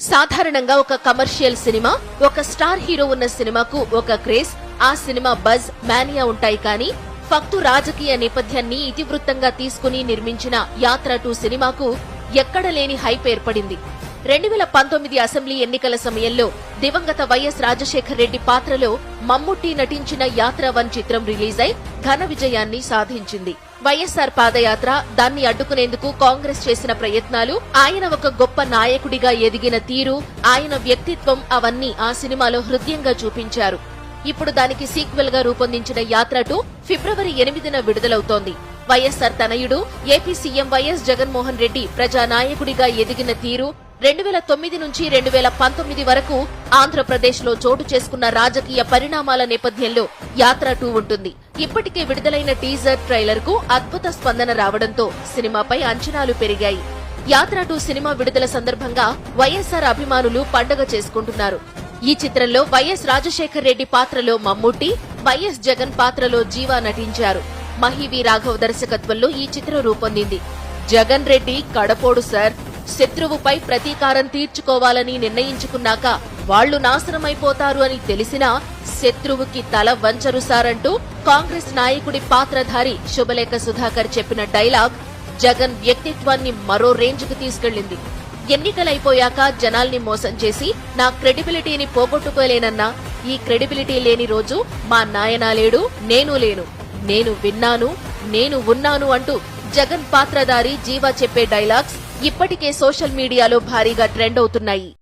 సాధారణంగా ఒక commercial cinema ఒక స్టార్ హీరో ఉన్న సినిమాకు ఒక క్రేజ్ ఆ సినిమా బజ్ మానియా ఉంటాయి కానీ ఫక్తు రాజకీయ నేపథ్యాన్ని ఇతివృత్తంగా తీసుకుని నిర్మించిన యాత్ర టూ సినిమాకు ఎక్కడ లేని హైప్ ఏర్పడింది. రెండు వేల పంతొమ్మిది అసెంబ్లీ ఎన్నికల సమయంలో దివంగత వైఎస్ రాజశేఖర్ రెడ్డి పాత్రలో మమ్ముట్టి నటించిన యాత్ర వన్ చిత్రం రిలీజ్ అయి ఘన విజయాన్ని సాధించింది. వైఎస్సార్ పాదయాత్ర దాన్ని అడ్డుకునేందుకు కాంగ్రెస్ చేసిన ప్రయత్నాలు ఆయన ఒక గొప్ప నాయకుడిగా ఎదిగిన తీరు ఆయన వ్యక్తిత్వం అవన్నీ ఆ సినిమాలో హృదయంగా చూపించారు. ఇప్పుడు దానికి సీక్వెల్గా రూపొందించిన యాత్ర టూ ఫిబ్రవరి ఎనిమిదిన విడుదలవుతోంది. వైఎస్సార్ తనయుడు AP CM YS Jaganmohan Reddy ప్రజానాయకుడిగా ఎదిగిన తీరు రెండు వేల తొమ్మిది నుంచి రెండు వేల పంతొమ్మిది వరకు ఆంధ్రప్రదేశ్లో చోటు చేసుకున్న రాజకీయ పరిణామాల నేపథ్యంలో యాత్ర టూ ఉంటుంది. ఇప్పటికే విడుదలైన టీజర్ ట్రైలర్కు అద్భుత స్పందన రావడంతో సినిమాపై అంచనాలు పెరిగాయి. యాత్ర టూ సినిమా విడుదల సందర్భంగా వైఎస్సార్ అభిమానులు పండగ చేసుకుంటున్నారు. ఈ చిత్రంలో వైఎస్ రాజశేఖర్ రెడ్డి పాత్రలో మమ్ముట్టి వైఎస్ జగన్ పాత్రలో జీవా నటించారు. మహివి రాఘవ్ దర్శకత్వంలో ఈ చిత్రం రూపొందింది. జగన్ రెడ్డి కడపోడు సార్ శత్రువుపై ప్రతీకారం తీర్చుకోవాలని నిర్ణయించుకున్నాక వాళ్ళు నాశనమైపోతారు అని తెలిసినా శత్రువుకి తల వంచరు సారంటూ కాంగ్రెస్ నాయకుడి పాత్రధారి శుభలేఖ సుధాకర్ చెప్పిన డైలాగ్ జగన్ వ్యక్తిత్వాన్ని మరో రేంజ్కు తీసుకెళ్ళింది ఎన్నికలైపోయాక జనాల్ని మోసం చేసి నా క్రెడిబిలిటీని పోగొట్టుకోలేనన్నా ఈ క్రెడిబిలిటీ లేని రోజు మా నాయనా లేడు నేను లేను. నేను విన్నాను నేను ఉన్నాను అంటూ జగన్ పాత్రధారి జీవా చెప్పే డైలాగ్స్ ఇప్పటికే సోషల్ మీడియాలో భారీగా ట్రెండ్ అవుతున్నాయి.